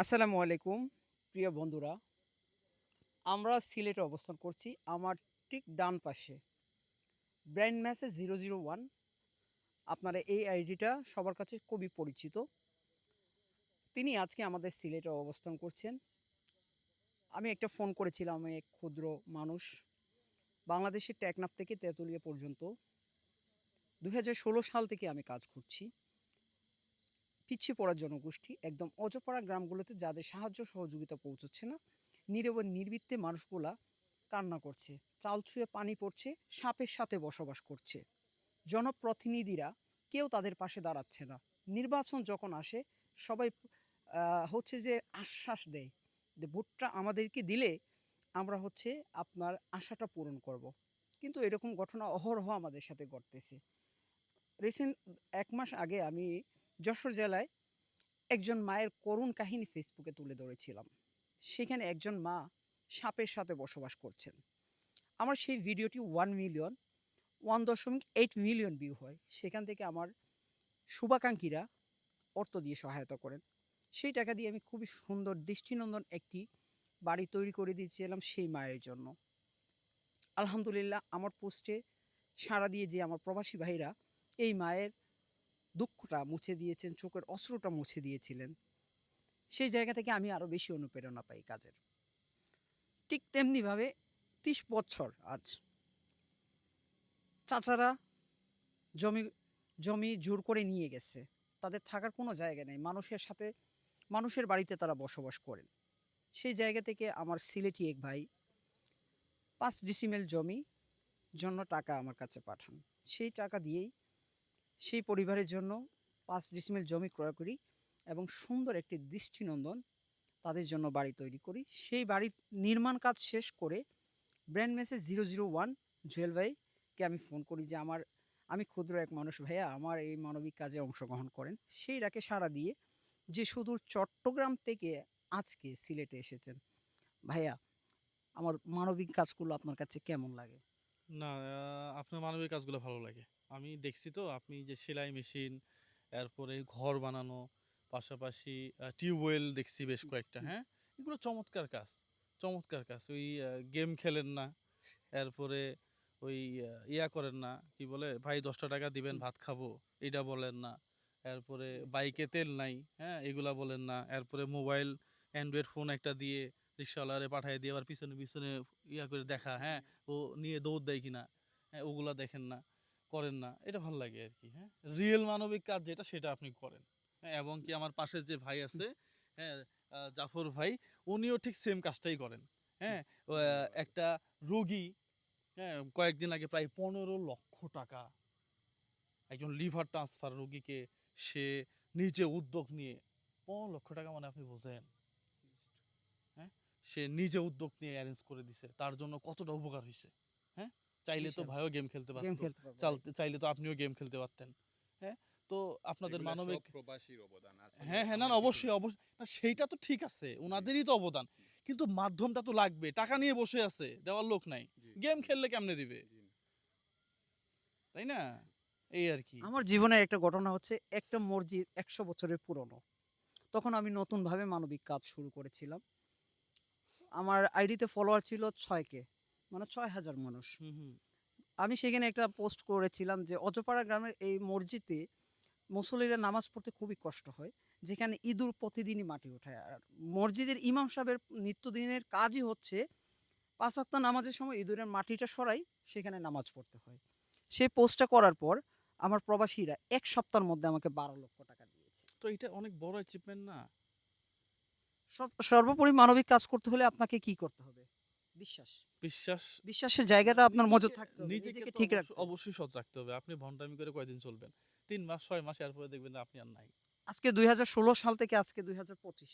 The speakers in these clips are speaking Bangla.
আসসালামু আলাইকুম, প্রিয় বন্ধুরা। আমরা সিলেটে অবস্থান করছি, আমার ঠিক ডান পাশে। Brand message zero zero one. আপনারা এই আইডিটা সবার কাছে খুবই পরিচিত। তিনি আজকে আমাদের সিলেটে অবস্থান করছেন। আমি একটা ফোন করেছিলাম, এক ক্ষুদ্র মানুষ। বাংলাদেশের টেকনাফ থেকে তেঁতুলিয়া পর্যন্ত। দু হাজার ষোলো সাল থেকে আমি কাজ করছি। পিছিয়ে পড়া জনগোষ্ঠী, একদম অজপাড়া গ্রামগুলোতে যাদের সাহায্য সহযোগিতা পৌঁছচ্ছে না নীরব নির্বৃত্তে মানুষগুলা কান্না করছে, চাল ছুঁয়ে পানি পড়ছে, সাপের সাথে বসবাস করছে। জনপ্রতিনিধিরা কেউ তাদের পাশে দাঁড়াচ্ছে না। নির্বাচন যখন আসে, সবাই হচ্ছে যে আশ্বাস দেয় যে ভোটটা আমাদেরকে দিলে আমরা হচ্ছে আপনার আশাটা পূরণ করব। কিন্তু এরকম ঘটনা অহরহ আমাদের সাথে ঘটতেছে। রিসেন্ট, এক মাস আগে আমি যশোর জেলায় একজন মায়ের করুণ কাহিনী ফেসবুকে তুলে ধরেছিলাম। সেখানে একজন মা সাপের সাথে বসবাস করছেন। আমার সেই ভিডিওটি ওয়ান মিলিয়ন ওয়ান দশমিক এইট মিলিয়ন ভিউ হয়। সেখান থেকে আমার শুভাকাঙ্ক্ষীরা অর্থ দিয়ে সহায়তা করেন। সেই টাকা দিয়ে আমি খুবই সুন্দর দৃষ্টিনন্দন একটি বাড়ি তৈরি করে দিয়েছিলাম সেই মায়ের জন্য। আলহামদুলিল্লাহ, আমার পোস্টে সাড়া দিয়ে যে আমার প্রবাসী ভাইরা এই মায়ের দুঃখটা মুছে দিয়েছেন, চোখের অশ্রুটা মুছে দিয়েছিলেন। সেই জায়গা থেকে আমি আরও বেশি অনুপ্রেরণা পাই কাজের। ঠিক তেমনিভাবে ত্রিশ বছর আজ। চাচারা জমি জমি জোর করে নিয়ে গেছে। তাদের থাকার কোনো জায়গা নেই। মানুষের সাথে, মানুষের বাড়িতে তারা বসবাস করেন। সেই জায়গা থেকে আমার সিলেটি এক ভাই পাঁচ ডিসিমেল জমি জন্য টাকা আমার কাছে পাঠান। সেই টাকা দিয়েই সেই পরিবারের জন্য পাঁচ ডিসমিল জমি ক্রয় করি এবং সুন্দর একটি দৃষ্টিনন্দন তাদের জন্য বাড়ি তৈরি করি। সেই বাড়ির নির্মাণ কাজ শেষ করে brand message zero zero one Jewel ভাইকে আমি ফোন করি যে, আমার, আমি ক্ষুদ্র এক মানুষ ভাইয়া, আমার এই মানবিক কাজে অংশগ্রহণ করেন। সেই ডাকে সাড়া দিয়ে যে সুদূর চট্টগ্রাম থেকে আজকে সিলেটে এসেছেন। ভাইয়া, আমার মানবিক কাজগুলো আপনার কাছে কেমন লাগে? না আপনার মানবিক কাজগুলো ভালো লাগে। আমি দেখছি তো আপনি যে সেলাই মেশিন এরপরে ঘর বানানো পাশাপাশি টিউবওয়েল দেখছি বেশ কয়েকটা হ্যাঁ? এগুলো চমৎকার কাজ চমৎকার কাজ। ওই গেম খেলেন না এরপরে ওই ইয়া করেন না কি বলে ভাই দশটা টাকা দিবেন ভাত খাব। এটা বলেন না। এরপরে বাইকে তেল নাই হ্যাঁ? এগুলা বলেন না। এরপরে মোবাইল অ্যান্ড্রয়েড ফোন একটা দিয়ে রিক্সাওয়ালারে পাঠিয়ে দিয়ে আবার পিছনে পিছনে ইয়া করে দেখা হ্যাঁ? ও নিয়ে দৌড় দেয় কিনা হ্যাঁ? ওগুলা দেখেন না। করেন না, এটা ভালো লাগে আর কি হ্যাঁ? রিয়েল মানবিক কাজ যেটা, সেটা আপনি করেন। হ্যাঁ এবং কি আমার পাশে যে ভাই আছে হ্যাঁ জাফর ভাই, উনিও ঠিক সেম কাজটাই করেন হ্যাঁ? একটা রোগী হ্যাঁ কয়েকদিন আগে প্রায় পনেরো লক্ষ টাকা একজন লিভার ট্রান্সফার রোগীকে সে নিজে উদ্যোগ নিয়ে, পনেরো লক্ষ টাকা মানে আপনি বোঝেন হ্যাঁ? সে নিজে উদ্যোগ নিয়ে অ্যারেঞ্জ করে দিছে, তার জন্য কতটা উপকার হয়েছে হ্যাঁ চাইলে তো ভাইও গেম খেলতে গেম পারতো। খেলতে পারব চালতে- চাইলে তো আপনিও গেম খেলতে পারতেন। হ্যাঁ? তো আপনাদের মানবিক প্রবাসীর অবদান আসলে হ্যাঁ হ্যাঁ না অবশ্যই অবশ্যই। না সেইটা তো ঠিক আছে ওনাদেরই তো অবদান। কিন্তু মাধ্যমটা তো লাগবে টাকা নিয়ে বসে আছে দেওয়ার লোক নাই। গেম খেললে কেমনে দিবে? তাই না? এই আর কি। আমার জীবনের একটা ঘটনা হচ্ছে একটা মসজিদ একশো বছরের পুরনো। তখন আমি নতুনভাবে মানবিক কাজ শুরু করেছিলাম। আমার আইডিতে ফলোয়ার ছিল ছয়কে মানে ছয় হাজার মানুষ। আমি সেখানে একটা পোস্ট করেছিলাম যে অজপাড়া গ্রামের এই মসজিদে মুসল্লিরা নামাজ পড়তে খুবই কষ্ট হয় যেখানে ইঁদুর প্রতিদিনই মাটি ওঠায়। আর মসজিদের ইমাম সাহেবের নিত্যদিনের কাজই হচ্ছে পাঁচ ওয়াক্ত নামাজের সময় ইঁদুরের মাটিটা সরাই সেখানে নামাজ পড়তে হয়। সেই পোস্টটা করার পর আমার প্রবাসীরা এক সপ্তাহের মধ্যে আমাকে বারো লক্ষ টাকা দিয়েছে। তো এটা অনেক বড় অ্যাচিভমেন্ট না? সব- সর্বোপরি মানবিক কাজ করতে হলে আপনাকে কি করতে হবে? বিশ্বাস। বিশ্বাস বিশ্বাসের জায়গাটা আপনার মজুদ থাকতে হবে নিজেকে ঠিক রাখতে অবশ্যই সৎ রাখতে হবে। আপনি ভন্ডামি করে কয়দিন চলবেন? তিন মাস ছয় মাস এরপরে দেখবেন আপনি আর নাই। আজকে দুই সাল থেকে আজকে দুই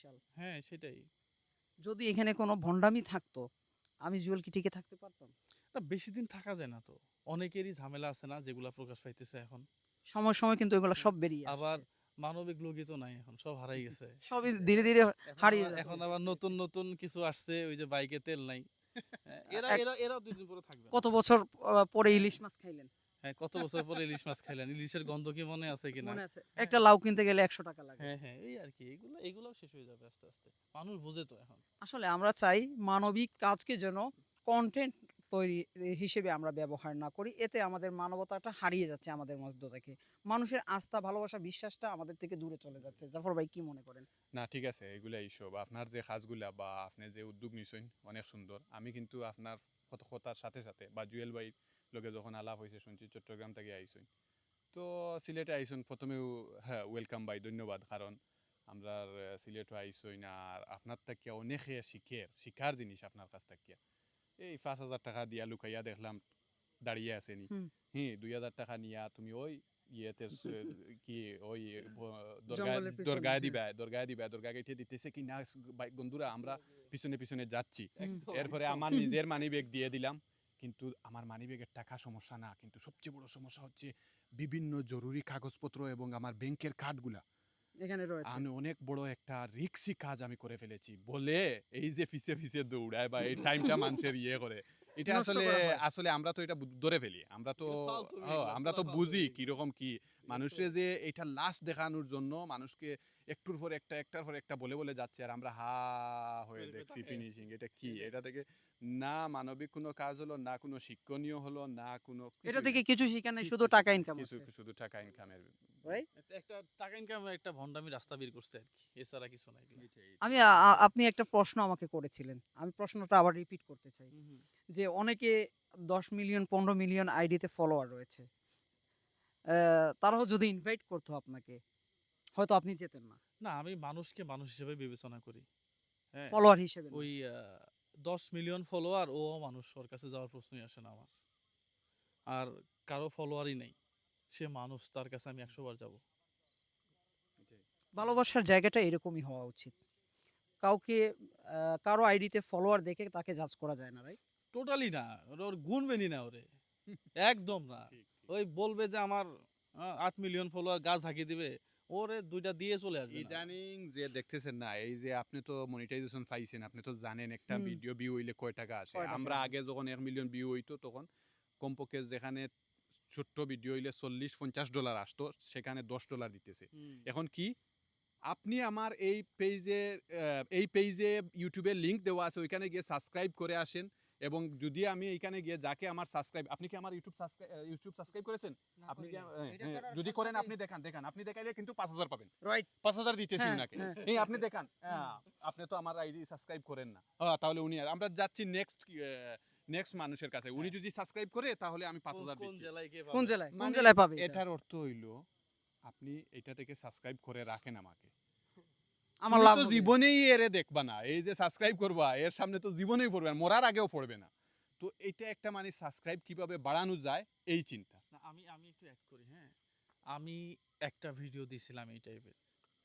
সাল। হ্যাঁ সেটাই। যদি এখানে কোনো ভণ্ডামি থাকতো আমি জুয়েল কি টিকে থাকতে পারতাম? না বেশি দিন থাকা যায় না তো। অনেকেরই ঝামেলা আছে না যেগুলা প্রকাশ পাইতেছে এখন। সময় সময় কিন্তু এগুলো সব বেরিয়ে আবার মানবিক লোকই তো নাই এখন সব হারাই গেছে। সবই ধীরে ধীরে হারিয়ে। এখন আবার নতুন নতুন কিছু আসছে ওই যে বাইকে তেল নাই। এরা এরা এরা দুই দিন পরে থাকবে। কত বছর পরে ইলিশ মাছ খাইলেন? হ্যাঁ কত বছর পরে ইলিশ মাছ খাইলেন? ইলিশের গন্ধ কি মনে আছে কিনা? মনে আছে। একটা লাউ কিনতে গেলে একশো টাকা লাগে। হ্যাঁ হ্যাঁ এই আর কি এগুলো এগুলোও শেষ হয়ে যাবে আস্তে আস্তে। মানুষ বুঝে তো এখন। আসলে আমরা চাই মানবিক কাজকে যেন কন্টেন্ট তৈরি হিসেবে আমরা ব্যবহার না করি। এতে আমাদের মানবতাটা হারিয়ে যাচ্ছে আমাদের মধ্য থেকে। মানুষের আস্থা, ভালোবাসা, বিশ্বাসটা আমাদের থেকে দূরে চলে যাচ্ছে। জাফর ভাই, কি মনে করেন? না, ঠিক আছে এগুলা এইসব। আপনার যে কাজগুলা বা আপনি যে উদ্যোগ নিছেন, অনেক সুন্দর। আমি কিন্তু আপনার কথার সাথে সাথে বা জুয়েল ভাই লগে যখন আলাপ হয়েছে শুনছি চট্টগ্রাম থেকে আইসুন তো সিলেটে আইসুন প্রথমেও হ্যাঁ ওয়েলকাম ভাই, ধন্যবাদ। কারণ আমরা সিলেটে আইসুন আর আপনার থেকে অনেকে শিখে, শিখার জিনিস আপনার কাছ থেকে। এই পাঁচ হাজার টাকা দিয়া লুকাইয়া দেখলাম দাঁড়িয়ে আসেনি হ্যাঁ দুই হাজার টাকা নিয়া তুমি ওই ইয়েতে কি ওই ব- দরগায় জঙ্গলের পিছনে, দরগায়। দিবা দরগায় দিবা দরগা গেটে দিতেছে কি না ভাই বন্ধুরা আমরা পিছনে পিছনে যাচ্ছি। এরপরে আমার নিজের মানি ব্যাগ দিয়ে দিলাম কিন্তু আমার মানি ব্যাগের টাকা সমস্যা না কিন্তু সবচেয়ে বড় সমস্যা হচ্ছে বিভিন্ন জরুরি কাগজপত্র এবং আমার ব্যাংকের কার্ডগুলা এখানে রয়েছে। আমি অনেক বড় একটা রিক্সি কাজ আমি করে ফেলেছি। বলে এই যে ফিসে ফিসে দৌড়ায় বা এই টাইমটা মানুষের ইয়ে করে এটা আসলে আসলে আমরা তো এটা ধরে ফেলি। আমরা তো আমরা তো বুঝি কীরকম কি মানুষের যে এটা লাস্ট দেখানোর জন্য মানুষকে একটুর পর একটা একটার পর একটা বলে বলে যাচ্ছে আর আমরা হা হয়ে দেখছি ফিনিশিং এটা কি? এটা থেকে না মানবিক কোনো কাজ হলো না কোনো শিক্ষণীয় হলো না কোনো এটা থেকে কিছু শিখানে কিছু শুধু টাকা ইনকাম কিছু শুধু টাকা ইনকামের? একটা- একটা টাকা ইনকামের একটা ভন্ডামি রাস্তা বের করছে আর কি এছাড়া কিছু নাই আমি আপনি একটা প্রশ্ন আমাকে করেছিলেন আমি প্রশ্নটা আবার রিপিট করতে চাই। যে অনেকে দশ মিলিয়ন পনেরো মিলিয়ন আইডিতে ফলোয়ার রয়েছে। তারাও যদি ইনভাইট করতো আপনাকে হয়তো আপনি যেতেন না। না আমি মানুষকে মানুষ হিসেবে বিবেচনা করি। হ্যাঁ ফলোয়ার হিসেবে ওই দশ মিলিয়ন ফলোয়ার ও মানুষ ওর কাছে যাওয়ার প্রশ্নই আসে না আমার। আর কারও ফলোয়ারই নেই। সে মানুষ তার কাছে আমি একশো বার যাব। ভালোবাসার জায়গাটা এরকমই হওয়া উচিত। কাউকে কারও আইডিতে ফলোয়ার দেখে তাকে জাজ করা যায় না রাইট টোটালি না। ওর ওর গুনবেনি না ওরে। একদম না। ওই বলবে যে আমার আট মিলিয়ন ফলোয়ার গাছ হাঁকিয়ে দিবে। ওরে দুইটা দিয়ে চলে আসবে ইদানিং যে দেখতেছেন না এই যে আপনি তো মনিটাইজেশন পাইছেন আপনি তো জানেন একটা ভিডিও ভিউ হইলে কয় টাকা আসে আমরা আগে যখন এক মিলিয়ন ভিউ হইতো তখন কমপক্ষে যেখানে ছোট্ট ভিডিও হইলে চল্লিশ পঞ্চাশ ডলার আসতো সেখানে দশ ডলার দিতেছে। এখন কি? আপনি আমার এই পেজে এই পেজে ইউটিউবের লিঙ্ক দেওয়া আছে ওইখানে গিয়ে সাবস্ক্রাইব করে আসেন। এবং যদি আমি এইখানে গিয়ে যাকে আমার সাবস্ক্রাইব আপনি কি আমার ইউটিউব সাবস্ক্রাইব ইউটিউব সাবস্ক্রাইব করেছেন? আপনি কি হ্যাঁ, যদি করেন আপনি দেখান দেখান। আপনি দেখাইলে কিন্তু পাঁচ হাজার পাবেন। রাইট পাঁচ হাজার দিতেছি হ্যাঁ, উনাকে হ্যাঁ। এই আপনি দেখান। আপনি তো আমার আইডি সাবস্ক্রাইব করেন না। হ্যাঁ, তাহলে উনি আমরা যাচ্ছি নেক্সট নেক্সট মানুষের কাছে। উনি যদি সাবস্ক্রাইব করে তাহলে আমি পাঁচ কোন- হাজার কোন জেলায় কোন জেলায়? কোন মানে জেলায় পাবে এটার অর্থ হইল আপনি এটা থেকে সাবস্ক্রাইব করে রাখেন আমাকে। আমার লাভ জীবনেই এরে দেখবা না। এই যে সাবস্ক্রাইব করবা এর সামনে তো জীবনেই পড়বে না মরার আগেও পড়বে না। তো এটা একটা মানে সাবস্ক্রাইব কীভাবে বাড়ানো যায় এই চিন্তা। আমি আমি একটু অ্যাড করি হ্যাঁ? আমি একটা ভিডিও দিছিলাম এই টাইপের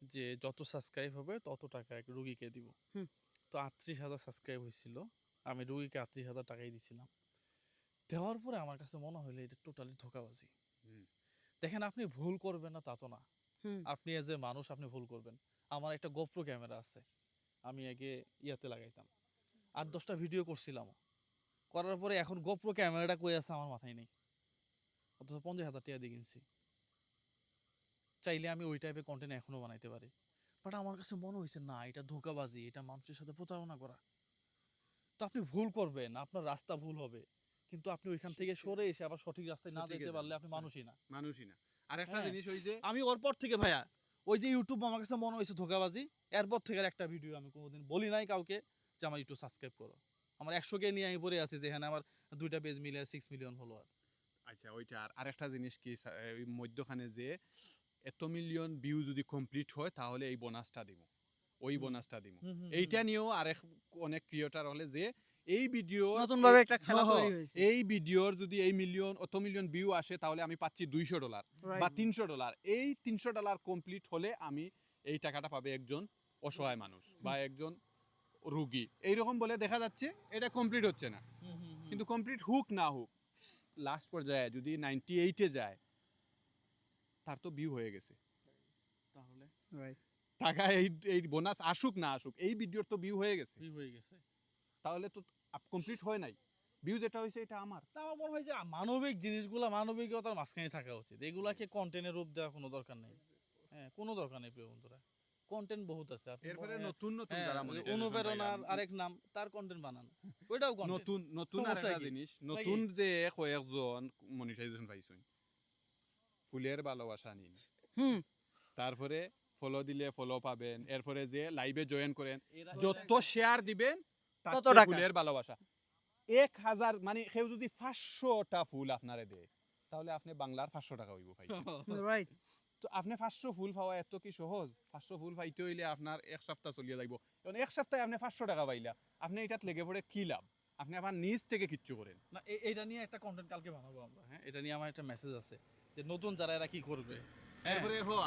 যে যত সাবস্ক্রাইব হবে তত টাকা এক রুগীকে দিব। তো আটত্রিশ হাজার সাবস্ক্রাইব হয়েছিল আমি রুগীকে আটত্রিশ হাজার টাকাই দিছিলাম। দেওয়ার পরে আমার কাছে মনে হলো এটা টোটালি ধোকাবাজি। দেখেন আপনি ভুল করবেন না তা তো না। আপনি এজ এ মানুষ আপনি ভুল করবেন। আমার একটা গোপ্রো ক্যামেরা আছে। আমি আগে ইয়াতে লাগাইতাম। আট দশটা ভিডিও করছিলাম। করার পরে এখন গোপ্রো ক্যামেরাটা কই আছে আমার মাথায় নেই। অথচ পঞ্চাশ হাজার টাকা দিয়ে কিনছি। চাইলে আমি ওই টাইপের কন্টেন্ট এখনও বানাইতে পারি। বাট আমার কাছে মনে হয়েছে না এটা ধোকাবাজি এটা মানুষের সাথে প্রতারণা করা। তো আপনি ভুল করবেন আপনার রাস্তা ভুল হবে। কিন্তু আপনি ওইখান থেকে সরে এসে আবার সঠিক রাস্তায় না যেতে পারলে আপনি। মানুষই না। মানুষই না। আর একটা হ্যাঁ। জিনিস ওই যে আমি ওর পর থেকে ভাইয়া ওই যে ইউটিউব আমার কাছে মনে হয়েছে ধোকাবাজি এরপর থেকে একটা ভিডিও আমি কোনোদিন বলি নাই কাউকে যে আমার ইউটিউব সাবস্ক্রাইব করো। আমার একশো কে নিয়ে আমি পড়ে আছি যেখানে আমার দুইটা পেজ মিলে সিক্স মিলিয়ন ফলোয়ার আচ্ছা ওইটা আর আরেকটা জিনিস কি মধ্যখানে যে এত মিলিয়ন ভিউ যদি কমপ্লিট হয় তাহলে এই বোনাসটা দিব। ওই। বোনাসটা দিব। এইটা নিয়েও আরেক অনেক ক্রিয়েটার হলে যে এই ভিডিও নতুন ভাবে একটা খেলা হ্যাঁ, তৈরি হয়েছে। এই ভিডিওর যদি এই মিলিয়ন অত মিলিয়ন ভিউ আসে তাহলে আমি পাচ্ছি দুইশো ডলার বা তিনশো ডলার এই তিনশো ডলার কমপ্লিট হলে আমি এই টাকাটা পাবে একজন অসহায় মানুষ বা একজন রুগী। এইরকম বলে দেখা যাচ্ছে এটা কমপ্লিট হচ্ছে না। কিন্তু কমপ্লিট হুক না হুক লাস্ট পর্যায়ে যদি নাইনটি এইটে যায় তার তো ভিউ হয়ে গেছে। তাহলে. টাকা এই এই বোনাস আসুক না আসুক এই ভিডিওর তো ভিউ হয়ে গেছে। কি হয়ে গেছে। তাহলে তো কমপ্লিট হয় নাই। ভিউ যেটা হয়েছে এটা আমার। তা আমার মনে হয় যে মানবিক জিনিসগুলো মানবিকতার মাঝখানে থাকা উচিত। এগুলাকে কন্টেন্টের রূপ দেওয়ার কোনো দরকার নেই। হ্যাঁ কোনো দরকার নেই প্রিয় বন্ধুরা। কন্টেন্ট বহুত আছে। এরপরে নতুন নতুন হ্যাঁ, যারা অনুপ্রেরণার আরেক নাম তার কন্টেন্ট বানান। ওইটাও নতুন নতুন আরেকটা জিনিস নতুন যে কয়েকজন মনিটাইজেশন পাইছেন। ফুলের ভালোবাসা নিন হুম। তারপরে ফলো দিলে ফলো পাবেন। এরপরে যে লাইভে জয়েন করেন যত শেয়ার দিবেন তত টাকা। ফুলের ভালোবাসা। এক হাজার মানে কেউ যদি পাঁচশোটা ফুল আপনারে দেয় তাহলে আপনি বাংলার পাঁচশো টাকা হইব পাইছেন রাইট তো আপনি পাঁচশো ফুল পাওয়া এত কি সহজ? পাঁচশো ফুল পাইতে হইলে আপনার এক সপ্তাহ চলিয়ে যাইব। এখন এক সপ্তাহে আপনি পাঁচশো টাকা পাইলা আপনি এটাত লেগে পড়ে কি লাভ? আপনি আপনার নিজ থেকে কিচ্ছু করেন। না এ- এইটা নিয়ে একটা কন্টেন্ট কালকে বানাবো আমরা হ্যাঁ? এটা নিয়ে আমার একটা মেসেজ আছে যে নতুন যারা এরা কি করবে হ্যাঁ,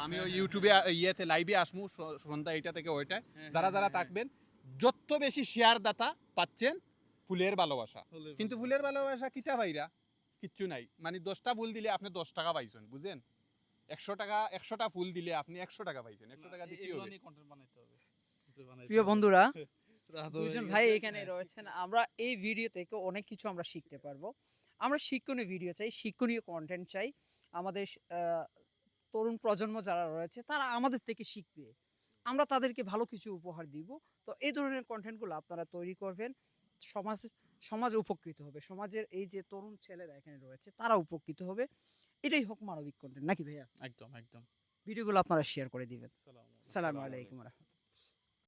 আমি ওই ইউটিউবে ইয়েতে লাইভে আসমু সন্ধ্যা এইটা থেকে ওইটায় হ্যাঁ, যারা হ্যাঁ, যারা থাকবেন যত বেশি শেয়ার দাতা পাচ্ছেন ফুলের ভালোবাসা। কিন্তু ফুলের ভালোবাসা কিতা ভাইরা? কিচ্ছু নাই। মানে দশটা ফুল দিলে আপনি দশ টাকা পাইছেন বুঝেন একশো টাকা একশোটা ফুল দিলে আপনি একশো টাকা পাইছেন একশো টাকা বানাইতে প্রিয় বন্ধুরা গেছে। ভাই এখানে। রয়েছেন। আমরা এই ভিডিও থেকে অনেক কিছু আমরা শিখতে পারব। আমরা শিক্ষণীয় ভিডিও চাই শিক্ষণীয় কন্টেন্ট চাই। আমাদের তরুণ প্রজন্ম যারা রয়েছে তারা আমাদের থেকে শিখবে। আমরা তাদেরকে ভালো কিছু উপহার দিব। তো এই ধরনের কন্টেন্টগুলো আপনারা তৈরি করবেন। সমাজ সমাজ উপকৃত হবে। সমাজের এই যে তরুণ ছেলেরা এখানে রয়েছে তারা উপকৃত হবে। এটাই হোক মানবিক কন্টেন্ট নাকি ভাইয়া? একদম একদম। ভিডিওগুলো আপনারা শেয়ার করে দিবেন। সালাম আলাইকুম রহমতুল্লাহ।